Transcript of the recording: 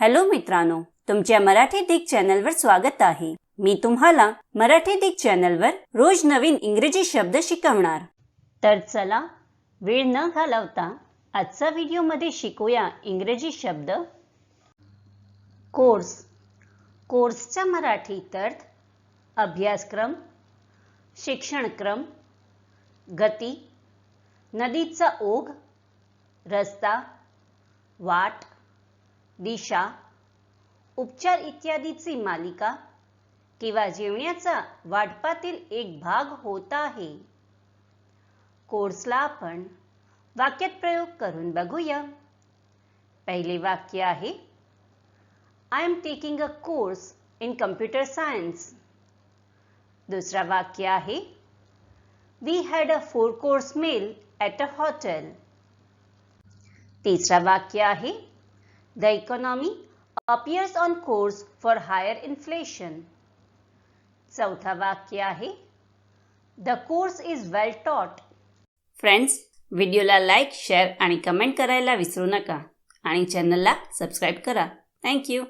Hello मित्रांनो तुमच्या मराठी दिग चॅनलवर स्वागत आहे. मी तुम्हाला मराठी दिग चॅनलवर रोज नवीन इंग्रजी शब्द शिकवणार. तर चला वेळ न घालवता आजचा व्हिडिओमध्ये शिकूया इंग्रजी शब्द. कोर्स. कोर्सचा मराठीत अर्थ अभ्यासक्रम शिक्षणक्रम गती नदीचा ओघ रस्ता वाट दिशा उपचार इत्यादीची मालिका किंवा जेवण्याचा वाटपातील एक भाग होत आहे. कोर्सला आपण वाक्यात प्रयोग करून बघूया. पहिले वाक्य आहे I am taking a course in computer science दुसरा वाक्य आहे we had a four course meal at a hotel तिसरा वाक्य आहे the economy appears on course for higher inflation. चौथा वाक्य आहे the course is well taught friends व्हिडिओला लाईक शेअर आणि कमेंट करायला विसरू नका आणि चॅनलला सबस्क्राईब करा. थँक्यू